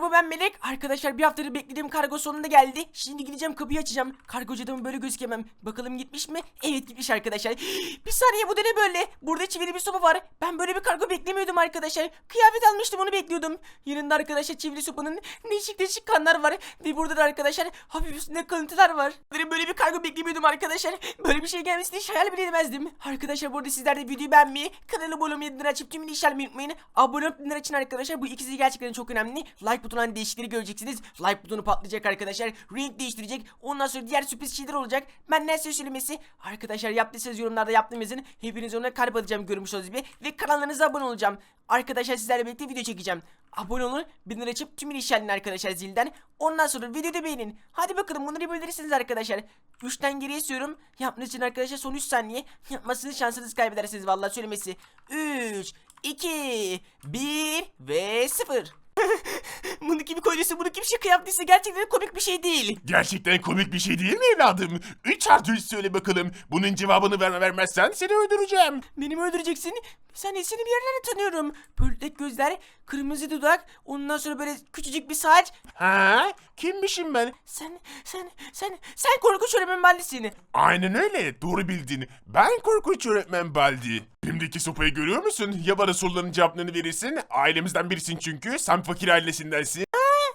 Bu ben Melek. Arkadaşlar bir haftadır beklediğim kargo sonunda geldi. Şimdi gideceğim kapıyı açacağım. Kargocu böyle gözükemem. Bakalım gitmiş mi? Evet gitmiş arkadaşlar. Bir saniye bu da ne böyle? Burada çivili bir sopa var. Ben böyle bir kargo beklemiyordum arkadaşlar. Kıyafet almıştım onu bekliyordum. Yanında arkadaşlar çivili sopanın değişik değişik kanlar var. Ve burada da arkadaşlar hafif üstünde kalıntılar var. Böyle bir kargo beklemiyordum arkadaşlar. Böyle bir şey gelmesini hiç hayal bile edemezdim. Arkadaşlar burada sizler de videoyu beğenmeyi, kanala abone olmayı, açıp tüm işaretlemeyi unutmayın. Abone olup açın arkadaşlar. Bu ikisi gerçekten çok önemli. Like butonundan değişikleri göreceksiniz. Like butonu patlayacak arkadaşlar. Renk değiştirecek. Ondan sonra diğer sürpriz şeyler olacak. Benden size söylemesi. Arkadaşlar yaptıysanız yorumlarda yaptığım yazın. Hepiniz ona kalp atacağım görmüş olduğunuz gibi. Ve kanallarınıza abone olacağım. Arkadaşlar sizlerle birlikte video çekeceğim. Abone olun. Bildirim açıp tüm işaretleyin arkadaşlar zilden. Ondan sonra videoda beğenin. Hadi bakalım bunları yapabilirsiniz arkadaşlar. 3'ten geriye istiyorum. Yapmanız için arkadaşlar son 3 saniye. Yapmazsanız şansınız kaybedersiniz vallahi söylemesi. 3, 2, 1 ve 0. bunu kim koyduysa bunu kim şaka yaptıysa gerçekten komik bir şey değil. Gerçekten komik bir şey değil mi evladım? 3 artı 3 söyle bakalım. Bunun cevabını verme vermezsen seni öldüreceğim. Beni mi öldüreceksin? Saniye seni bir yerden tanıyorum. Pörtlek gözler, kırmızı dudak, ondan sonra böyle küçücük bir saç. Ha? Kimmişim ben? Sen, sen, sen, sen korkunç öğretmen Baldi'sin. Aynen öyle. Doğru bildin. Ben korkunç öğretmen Baldi. Elimdeki sopayı görüyor musun? Ya bana soruların cevaplarını verirsin. Ailemizden birisin çünkü. Sen fakir ailesindensin.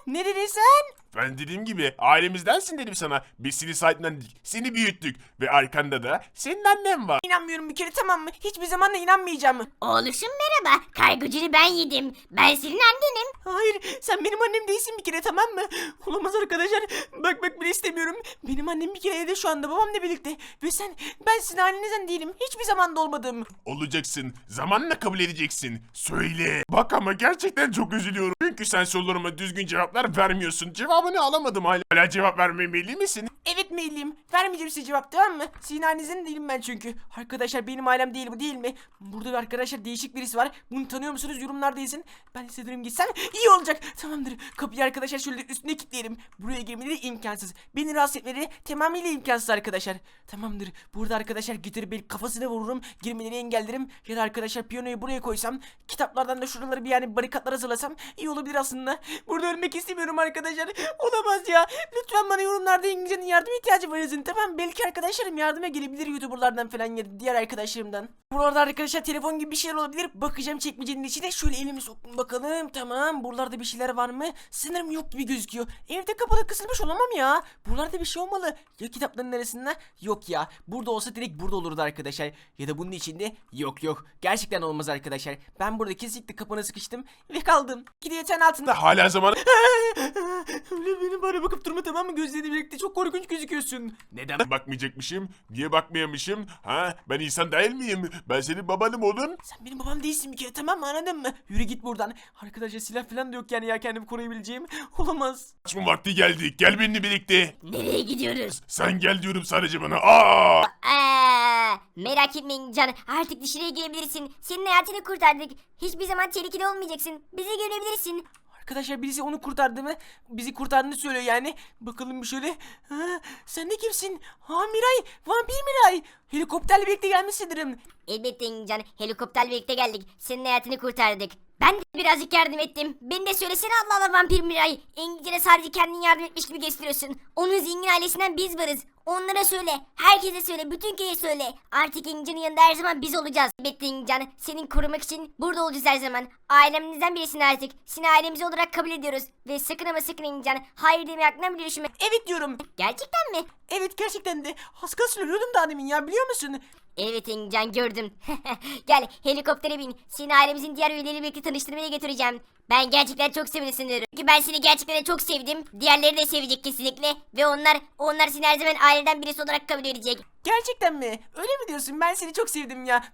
Ne dedin sen? Ben dediğim gibi ailemizdensin dedim sana. Biz seni sahiplendik. Seni büyüttük. Ve arkanda da senin annen var. İnanmıyorum bir kere tamam mı? Hiçbir zaman da inanmayacağım. Oğluşum merhaba. Kargocunu ben yedim. Ben senin annenim. Hayır sen benim annem değilsin bir kere tamam mı? Olamaz arkadaşlar. Bak bak bile istemiyorum. Benim annem bir kere evde şu anda babamla birlikte. Ve sen ben sizin ailenizden değilim. Hiçbir zaman da olmadım. Olacaksın. Zamanla kabul edeceksin. Söyle. Bak ama gerçekten çok üzülüyorum. Çünkü sen sorularıma düzgün cevaplar vermiyorsun. Cevabını alamadım hala. Hala cevap vermemeli misin? Evet meyilliyim. Vermeyeceğim size cevap tamam mı? Sizin ailenizden değilim ben çünkü. Arkadaşlar benim ailem değil bu değil mi? Burada arkadaşlar değişik birisi var. Bunu tanıyor musunuz? Yorumlarda yazın. Ben hissederim gitsem iyi olacak. Tamamdır. Kapıyı arkadaşlar şöyle üstüne kilitleyelim. Buraya girmeleri imkansız. Beni rahatsız etmeleri tamamıyla imkansız arkadaşlar. Tamamdır. Burada arkadaşlar gitarı belki kafasına vururum. Girmeleri engellerim. Ya da arkadaşlar piyanoyu buraya koysam. Kitaplardan da şuraları bir yani barikatlar hazırlasam iyi olabilir aslında. Burada ölmek istemiyorum arkadaşlar. Olamaz ya. Lütfen bana yorumlarda İngilizcenin yardım ihtiyacı var yazın. Tamam belki arkadaşlarım yardıma gelebilir YouTuber'lardan falan ya diğer arkadaşlarımdan. Buralarda arkadaşlar telefon gibi bir şeyler olabilir. Bakacağım çekmecenin içine. Şöyle elimi soktum bakalım. Tamam. Buralarda bir şeyler var mı? Sanırım yok gibi gözüküyor. Evde kapalı kısılmış olamam ya. Buralarda bir şey olmalı. Ya kitapların arasında? Yok ya. Burada olsa direkt burada olurdu arkadaşlar. Ya da bunun içinde? Yok yok. Gerçekten olmaz arkadaşlar. Ben burada kesinlikle kapana sıkıştım ve kaldım. Gidiyor yatağın altında. Hala zaman... Öyle beni bana bakıp durma tamam mı? Gözlerini birlikte çok korkunç gözüküyorsun. Neden bakmayacakmışım? Niye bakmayamışım? Ha? Ben insan değil miyim? Ben senin babanım oğlum. Sen benim babam değilsin bir kere tamam mı anladın mı? Yürü git buradan. Arkadaşlar silah falan da yok yani ya kendimi koruyabileceğim. Olamaz. Kaçma vakti geldi. Gel benimle birlikte. Nereye gidiyoruz? Sen gel diyorum sadece bana. Aa! Aa, merak etmeyin Can. Artık dışarıya girebilirsin. Senin hayatını kurtardık. Hiçbir zaman tehlikeli olmayacaksın. Bizi görebilirsin. Arkadaşlar birisi onu kurtardı mı? Bizi kurtardığını söylüyor yani. Bakalım bir şöyle. Ha, sen de kimsin? Ha Miray. Vampir Miray. Helikopterle birlikte gelmiş sanırım. Elbette Can. Helikopterle birlikte geldik. Senin hayatını kurtardık. Ben de birazcık yardım ettim. Beni de söylesene Allah Allah vampir Miray. İngilizce'de sadece kendin yardım etmiş gibi gösteriyorsun. Onun zengin ailesinden biz varız. Onlara söyle. Herkese söyle. Bütün köye söyle. Artık İngilizce'nin yanında her zaman biz olacağız. Elbette İngilizcan. Senin korumak için burada olacağız her zaman. Ailemizden birisin artık. Seni ailemiz olarak kabul ediyoruz. Ve sakın ama sakın İngilizcan. Hayır demeyi aklına bile düşünme. Evet diyorum. Gerçekten mi? Evet gerçekten de. Az kalsın ölüyordum daha demin ya biliyor musun? Evet İngilizcan gördüm. Gel helikoptere bin. Seni ailemizin diğer üyeleriyle birlikte tanıştırmaya götüreceğim. Ben gerçekten çok sanıyorum. Çünkü ben seni gerçekten çok sevdim. Diğerleri de sevecek kesinlikle. Ve onlar, onlar seni her zaman aileden birisi olarak kabul edecek. Gerçekten mi? Öyle mi diyorsun? Ben seni çok sevdim ya.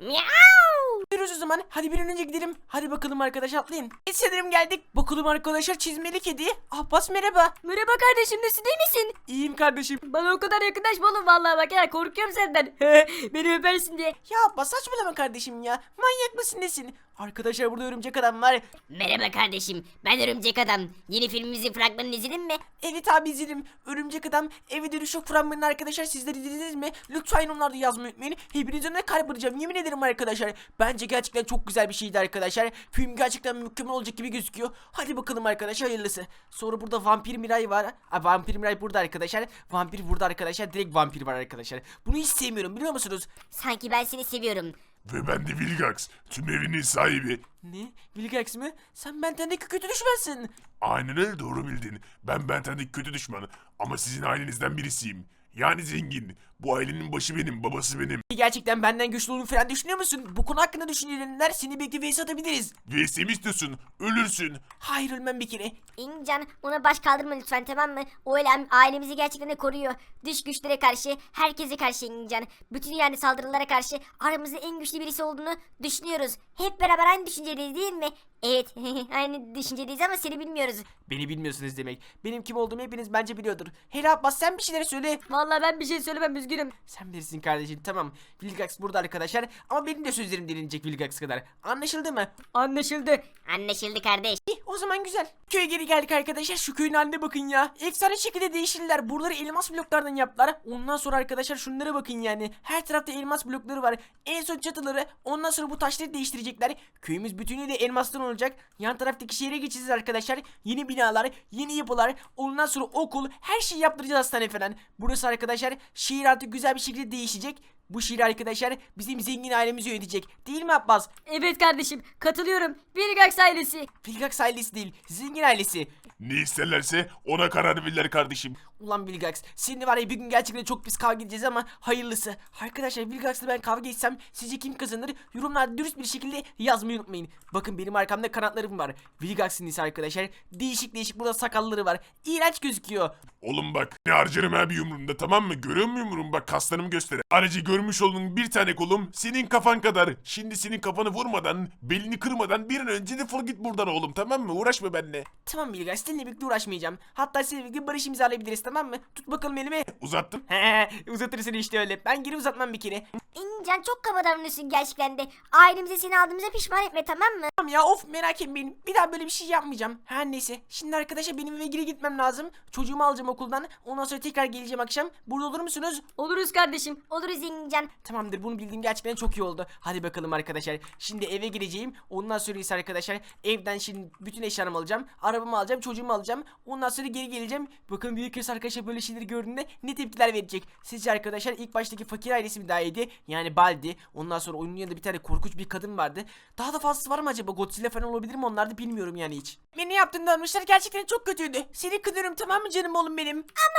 Miau! Yürüyoruz o zaman. Hadi bir an önce gidelim. Hadi bakalım arkadaş atlayın. Sanırım geldik. Bakalım arkadaşlar çizmeli kedi. Abbas merhaba. Merhaba kardeşim nasılsın iyi misin? İyiyim kardeşim. Bana o kadar yakınlaşma oğlum vallahi bak ya korkuyorum senden. Beni öpersin diye. Ya Abbas saçmalama kardeşim ya. Manyak mısın nesin? Arkadaşlar burada örümcek adam var. Merhaba kardeşim. Ben Örümcek Adam. Yeni filmimizin fragmanını izledin mi? Evet abi izledim. Örümcek adam eve dönüş yok fragmanını arkadaşlar sizler izlediniz mi? Lütfen onlarda yazmayı unutmayın. Hepinizin önüne kalp kıracağım yemin ederim arkadaşlar. Bence gerçekten çok güzel bir şeydi arkadaşlar. Film gerçekten mükemmel olacak gibi gözüküyor. Hadi bakalım arkadaşlar hayırlısı. Sonra burada vampir Miray var. Aa, vampir Miray burada arkadaşlar. Vampir burada arkadaşlar. Direkt vampir var arkadaşlar. Bunu hiç sevmiyorum biliyor musunuz? Sanki ben seni seviyorum. Ve ben de Vilgax, tüm evinin sahibi. Ne? Vilgax mı? Sen benden de kötü düşmezsin. Aynen öyle doğru bildin. Ben Benten'deki kötü düşman ama sizin ailenizden birisiyim. Yani zengin. Bu ailenin başı benim, babası benim. Gerçekten benden güçlü olduğunu falan düşünüyor musun? Bu konu hakkında düşünceler seni birlikte vs atabiliriz. VS'mi istiyorsun, ölürsün. Hayır ölmem bir kere. İncan ona baş kaldırma lütfen tamam mı? O öyle ailemizi gerçekten de koruyor. Dış güçlere karşı, herkese karşı İncan. Bütün yani saldırılara karşı aramızda en güçlü birisi olduğunu düşünüyoruz. Hep beraber aynı düşüncedeyiz değil mi? Evet aynı düşüncedeyiz ama seni bilmiyoruz. Beni bilmiyorsunuz demek. Benim kim olduğumu hepiniz bence biliyordur. Hele Abbas sen bir şeyler söyle. Vallahi ben bir şey söylemem üzgünüm. Sen bilirsin kardeşim tamam. Vilgax burada arkadaşlar. Ama benim de sözlerim dinlenecek Vilgax kadar. Anlaşıldı mı? Anlaşıldı. Anlaşıldı kardeş. O zaman güzel. Köye geri geldik arkadaşlar. Şu köyün haline bakın ya. Efsane şekilde değişirler. Buraları elmas bloklardan yaptılar. Ondan sonra arkadaşlar şunlara bakın yani. Her tarafta elmas blokları var. En son çatıları. Ondan sonra bu taşları değiştirecekler. Köyümüz bütünüyle elmastan olacak. Yan taraftaki şehre geçeceğiz arkadaşlar. Yeni binalar, yeni yapılar. Ondan sonra okul. Her şeyi yaptıracağız hastane falan. Burası arkadaşlar şehir artık güzel bir şekilde değişecek. Bu şehir arkadaşlar bizim zengin ailemizi yönetecek. Değil mi Abbas? Evet kardeşim katılıyorum. Vilgax ailesi. Vilgax ailesi değil. Zengin ailesi. Ne isterlerse ona karar verirler kardeşim. Ulan Vilgax seninle var ya bir gün gerçekten çok pis kavga edeceğiz ama hayırlısı. Arkadaşlar Vilgax'la ben kavga etsem sizce kim kazanır? Yorumlarda dürüst bir şekilde yazmayı unutmayın. Bakın benim arkamda kanatlarım var. Vilgax'ın ise arkadaşlar değişik değişik burada sakalları var. İğrenç gözüküyor. Oğlum bak ne harcarım ha bir yumruğumda tamam mı? Görüyor musun yumruğumu bak kaslarımı göster. Ayrıca görmüş olduğun bir tane kolum senin kafan kadar. Şimdi senin kafanı vurmadan, belini kırmadan bir an önce defol git buradan oğlum tamam mı? Uğraşma benimle. Tamam Vilgax seninle birlikte uğraşmayacağım. Hatta seninle birlikte barış imzalayabiliriz tamam mı? Tut bakalım elimi. Uzattım. He uzatırsın işte öyle. Ben geri uzatmam bir kere. İncan çok kaba davranıyorsun gerçekten de. Ailemize seni aldığımıza pişman etme tamam mı? Tamam ya of merak etmeyin. Bir daha böyle bir şey yapmayacağım. Her neyse. Şimdi arkadaşlar benim eve geri gitmem lazım. Çocuğumu alacağım okuldan. Ondan sonra tekrar geleceğim akşam. Burada olur musunuz? Oluruz kardeşim. Oluruz İncan. Tamamdır bunu bildiğim gerçekten çok iyi oldu. Hadi bakalım arkadaşlar. Şimdi eve gireceğim. Ondan sonra ise arkadaşlar evden şimdi bütün eşyalarımı alacağım. Arabamı alacağım. Çocuğumu alacağım. Ondan sonra geri geleceğim. Bakın büyük kız arkadaşlar böyle şeyleri gördüğünde ne tepkiler verecek. Sizce arkadaşlar ilk baştaki fakir ailesi mi daha iyiydi? Yani Baldi. Ondan sonra oyunun yanında bir tane korkunç bir kadın vardı. Daha da fazlası var mı acaba? Godzilla falan olabilir mi? Onlar da bilmiyorum yani hiç. Beni yaptığını anmışlar gerçekten çok kötüydü. Seni kınıyorum tamam mı canım oğlum benim? Ah,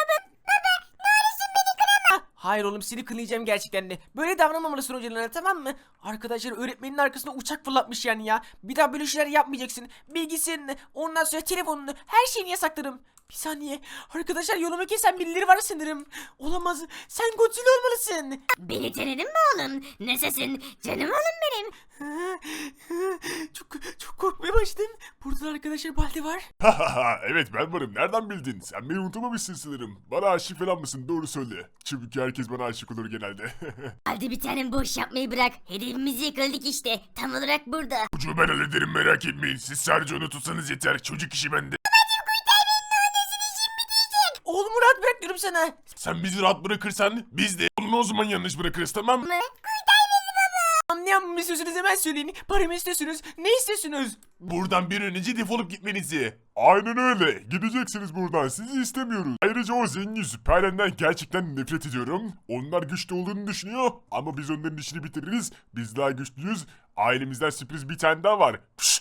Hayır oğlum seni kınayacağım gerçekten de. Böyle davranmamalısın hocalarına tamam mı? Arkadaşlar öğretmenin arkasına uçak fırlatmış yani ya. Bir daha böyle şeyler yapmayacaksın. Bilgisayarını, ondan sonra telefonunu, her şeyini yasaklarım. Bir saniye. Arkadaşlar yolumu kesen birileri var sanırım. Olamaz. Sen Godzilla olmalısın. Beni tanıdın mı oğlum? Nasılsın? Canım oğlum benim. çok çok korkmaya başladım. Burada arkadaşlar Balde var. evet ben varım. Nereden bildin? Sen beni unutamamışsın sanırım. Bana aşık falan mısın? Doğru söyle. Çünkü herkes bana aşık olur genelde. Hadi bir tanem boş yapmayı bırak. Hedefimizi yakaladık işte. Tam olarak burada. Çocuğu ben hallederim merak etmeyin. Siz sadece onu tutsanız yeter. Çocuk işi bende. Oğlumu rahat bırak diyorum sana. Sen bizi rahat bırakırsan biz de onu o zaman yanlış bırakırız tamam mı? Anlayan istiyorsunuz hemen söyleyin. Paramı istiyorsunuz. Ne istiyorsunuz? Buradan bir an önce defolup gitmenizi. Aynen öyle. Gideceksiniz buradan. Sizi istemiyoruz. Ayrıca o zengin süperlenden gerçekten nefret ediyorum. Onlar güçlü olduğunu düşünüyor. Ama biz onların işini bitiririz. Biz daha güçlüyüz. Ailemizden sürpriz bir tane daha var. Pişt.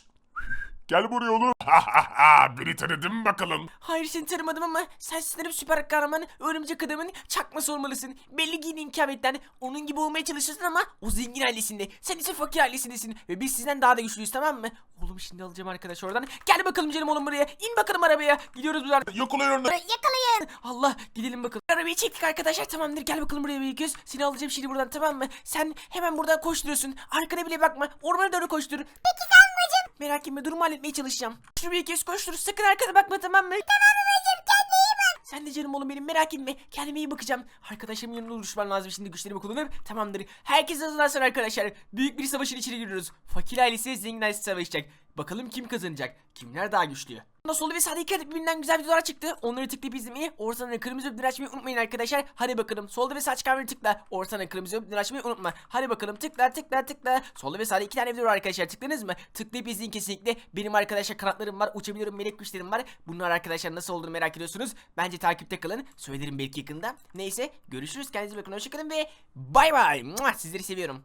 Gel buraya oğlum. Beni tanıdın mı bakalım? Hayır seni tanımadım ama sen sanırım süper kahraman örümcek adamın çakması olmalısın. Belli ki inkabetten onun gibi olmaya çalışıyorsun ama o zengin ailesinde. Sen ise fakir ailesindesin ve biz sizden daha da güçlüyüz tamam mı? Oğlum şimdi alacağım arkadaş oradan. Gel bakalım canım oğlum buraya. İn bakalım arabaya. Gidiyoruz buradan. Yok oluyor onu. Yakalayın. Allah gidelim bakalım. Arabayı çektik arkadaşlar tamamdır. Gel bakalım buraya bir göz. Seni alacağım şimdi buradan tamam mı? Sen hemen buradan koşturuyorsun. Arkana bile bakma. Ormana doğru koştur. Peki sen bacım. Merak etme durumu halletmeye çalışacağım. Şunu bir kez koştur. Sakın arkana bakma tamam mı? Tamam babacım kendine iyi bak. Sen de canım oğlum benim merak etme. Kendime iyi bakacağım. Arkadaşlarımın yanında duruşmam lazım şimdi güçlerimi kullanıp. Tamamdır. Herkes hazırlansın arkadaşlar. Büyük bir savaşın içine giriyoruz. Fakir ailesi zengin ailesi savaşacak. Bakalım kim kazanacak? Kimler daha güçlü? Solda ve sağda iki adet birbirinden güzel videolar çıktı. Onları tıklayıp izlemeyi, ortadan kırmızı öpüleri açmayı unutmayın arkadaşlar. Hadi bakalım. Solda ve sağ çıkan tıkla. Ortadan kırmızı öpüleri açmayı unutma. Hadi bakalım tıkla tıkla tıkla. Solda ve sağda iki tane video var arkadaşlar. Tıkladınız mı? Tıklayıp izleyin kesinlikle. Benim arkadaşlar kanatlarım var. Uçabiliyorum. Melek güçlerim var. Bunlar arkadaşlar nasıl olduğunu merak ediyorsunuz. Bence takipte kalın. Söylerim belki yakında. Neyse. Görüşürüz. Kendinize bakın. Hoşçakalın ve bay bay. Sizleri seviyorum.